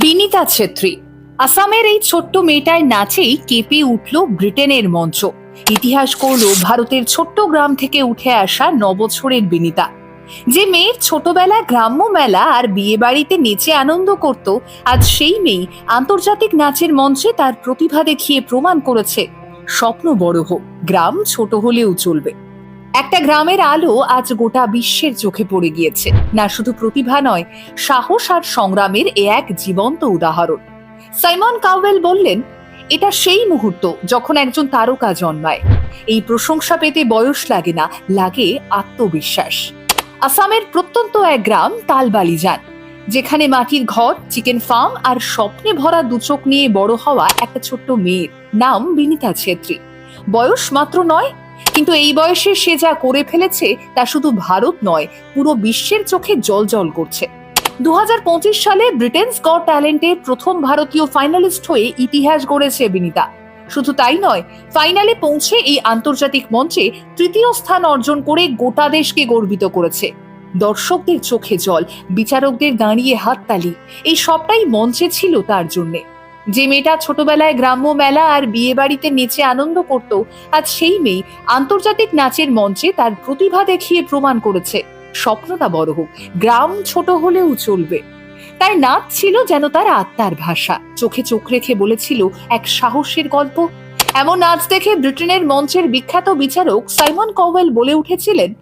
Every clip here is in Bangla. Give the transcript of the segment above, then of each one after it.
বিনিতা ছেত্রী। আসামের এই ছোট্ট মেয়েটার নাচেই কেঁপে উঠল ব্রিটেনের মঞ্চ। ইতিহাস করল ভারতের ছোট্ট গ্রাম থেকে উঠে আসা নবছরের বিনিতা। যে মেয়ের ছোটবেলায় গ্রাম্য মেলা আর বিয়ে বাড়িতে নেচে আনন্দ করত, আজ সেই মেয়ে আন্তর্জাতিক নাচের মঞ্চে তার প্রতিভা দেখিয়ে প্রমাণ করেছে। স্বপ্ন বড় হোক, গ্রাম ছোট হলেও চলবে। একটা গ্রামের আলো আজ গোটা বিশ্বের চোখে পড়ে গিয়েছে। না শুধু প্রতিভা নয়, সাহস আর সংগ্রামের এ এক জীবন্ত উদাহরণ। সাইমন কাউয়েল বললেন, এটা সেই মুহূর্ত যখন একজন তারকা জন্মায়। এই প্রশংসা পেতে বয়স লাগে না, লাগে আত্মবিশ্বাস। আসামের প্রত্যন্ত এক গ্রাম তালবালি যান যেখানে মাটির ঘর, চিকেন ফার্ম আর স্বপ্নে ভরা দুচোখ নিয়ে বড় হওয়া একটা ছোট্ট মেয়ের নাম বিনিতা ছেত্রী। বয়স মাত্র নয় কিন্তু এই বয়সে সে যা করে ফেলেছে তা শুধু ভারত নয়, পুরো বিশ্বের চোখে জল জল করছে দু সালে ব্রিটেনস গড ট্যালেন্টে প্রথম ভারতীয় ফাইনালিস্ট হয়ে ইতিহাস গড়েছে বিনিতা। শুধু তাই নয়, ফাইনালে পৌঁছে এই আন্তর্জাতিক মঞ্চে তৃতীয় স্থান অর্জন করে গোটা দেশকে গর্বিত করেছে। দর্শকদের চোখে জল, বিচারকদের দাঁড়িয়ে হাততালি, এই সবটাই মঞ্চে ছিল তার জন্যে। যে মেয়েটা ছোটবেলায় গ্রাম্য মেলা আর বিয়ে বাড়িতে নেচে আনন্দ করত, আজ সেই মেয়ে আন্তর্জাতিক নাচের মঞ্চে তার প্রতিভা দেখিয়ে প্রমাণ করেছে। স্বপ্নটা বড় হোক, গ্রাম ছোট হলেও চলবে। তার নাচ ছিল যেন তার আত্মার ভাষা। চোখে চোখ রেখে বলেছিল এক সাহসের গল্প। এমন নাচ দেখে ব্রিটেনের মঞ্চের বিখ্যাত বিচারক সাইমন কওয়েল বলে উঠেছিলেন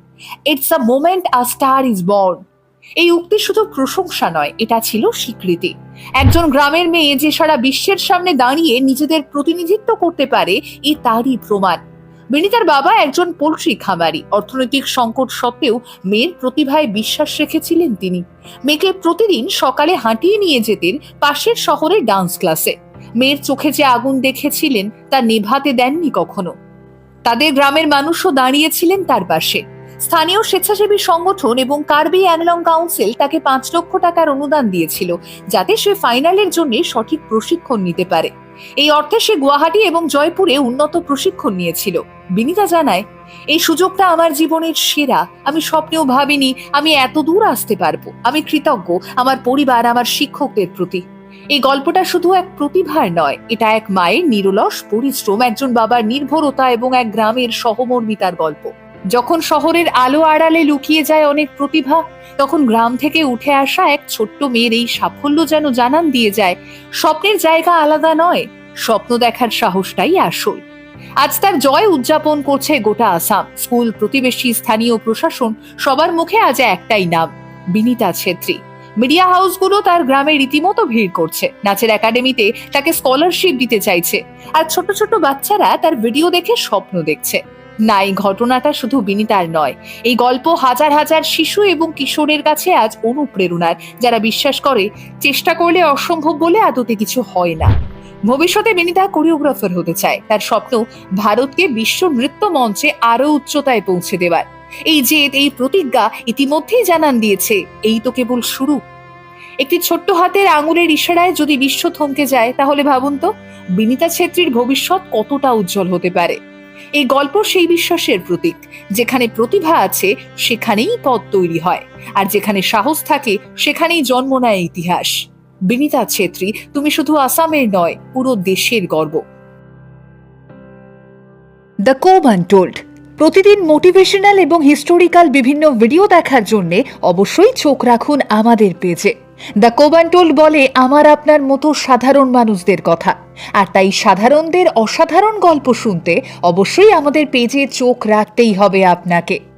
it's a moment a star is born এই উক্তি শুধু প্রশংসা নয়, এটা ছিল স্বীকৃতি। একজন গ্রামের মেয়ে যে সারা বিশ্বের সামনে দাঁড়িয়ে নিজেদের প্রতিনিধিত্ব করতে পারে, এ তারই প্রমাণ। বিনিতার বাবা একজন পোলট্রি খামারি। অর্থনৈতিক সংকট সত্ত্বেও মেয়ের প্রতিভায় বিশ্বাস রেখেছিলেন তিনি। মেয়েকে প্রতিদিন সকালে হাঁটিয়ে নিয়ে যেতেন পাশের শহরে ডান্স ক্লাসে। মেয়ের চোখে যে আগুন দেখেছিলেন, তা নেভাতে দেননি কখনো। তাদের গ্রামের মানুষও দাঁড়িয়েছিলেন তার পাশে। স্থানীয় স্বেচ্ছাসেবী সংগঠন এবং কার্বি অ্যানলং কাউন্সিল তাকে পাঁচ লক্ষ টাকার অনুদান দিয়েছিল, যাতে সে ফাইনালের জন্য সঠিক প্রশিক্ষণ নিতে পারে। এই অর্থে সে গুয়াহাটি এবং জয়পুরে উন্নত প্রশিক্ষণ নিয়েছিল। বিনিতা জানায়, এই সুযোগটা আমার জীবনের সেরা। আমি স্বপ্নেও ভাবিনি আমি এত দূর আসতে পারব। আমি কৃতজ্ঞ আমার পরিবার, আমার শিক্ষকদের প্রতি। এই গল্পটা শুধু এক প্রতিভার নয়, এটা এক মায়ের নিরলস পরিশ্রম, একজন বাবার নির্ভরতা এবং এক গ্রামের সহমর্মিতার গল্প। যখন শহরের আলো আড়ালে লুকিয়ে যায় অনেক প্রতিভা, তখন গ্রাম থেকে উঠে আসা এক ছোট্ট মেয়ের এই সাফল্য যেন জানান দিয়ে যায়, স্বপ্নের জায়গা আলাদা নয়, স্বপ্ন দেখার সাহসটাই আসল। আজ তার জয় উদযাপন করছে গোটা আসাম। স্কুল, প্রতিবেশী, স্থানীয় প্রশাসন, সবার মুখে আজ একটাই নাম, বিনিতা ছেত্রী। মিডিয়া হাউসগুলো তার গ্রামে রীতিমতো ভিড় করছে। নাচের একাডেমিতে তাকে স্কলারশিপ দিতে চাইছে। আর ছোট ছোট বাচ্চারা তার ভিডিও দেখে স্বপ্ন দেখছে। না, এই ঘটনাটা শুধু বিনিতার নয়। এই গল্প হাজার হাজার শিশু এবং কিশোরের কাছে আজ অনুপ্রেরণার। যারা বিশ্বাস করে, চেষ্টা করলে অসম্ভব বলে আদতে কিছু হয় না। ভবিষ্যতে বিনিতা কোরিওগ্রাফার হতে চায়। তার স্বপ্ন ভারতকে বিশ্ব নৃত্য মঞ্চে আরও উচ্চতায় পৌঁছে দেবার। এই জেদ, এই প্রতিজ্ঞা ইতিমধ্যেই জানান দিয়েছে, এই তো কেবল শুরু। একটি ছোট্ট হাতের আঙুলের ইশারায় যদি বিশ্ব থমকে যায়, তাহলে ভাবুন তো, বিনিতা ছেত্রীর ভবিষ্যৎ কতটা উজ্জ্বল হতে পারে। এই গল্প সেই বিশ্বাসের প্রতীক। যেখানে প্রতিভা আছে, সেখানেই পথ তৈরি হয়। আর যেখানে সাহস থাকে, সেখানেই জন্ম নেয় ইতিহাস। বিনিতা ছেত্রী, তুমি শুধু আসামের নয়, পুরো দেশের গর্ব। দ্য কোব আনটোল্ড প্রতিদিন মোটিভেশনাল এবং হিস্টোরিক্যাল বিভিন্ন ভিডিও দেখার জন্য অবশ্যই চোখ রাখুন আমাদের পেজে দ্য কোবান্টোল বলে, আমার আপনার মতো সাধারণ মানুষদের কথা। আর তাই সাধারণদের অসাধারণ গল্প শুনতে অবশ্যই আমাদের পেজে চোখ রাখতেই হবে আপনাকে।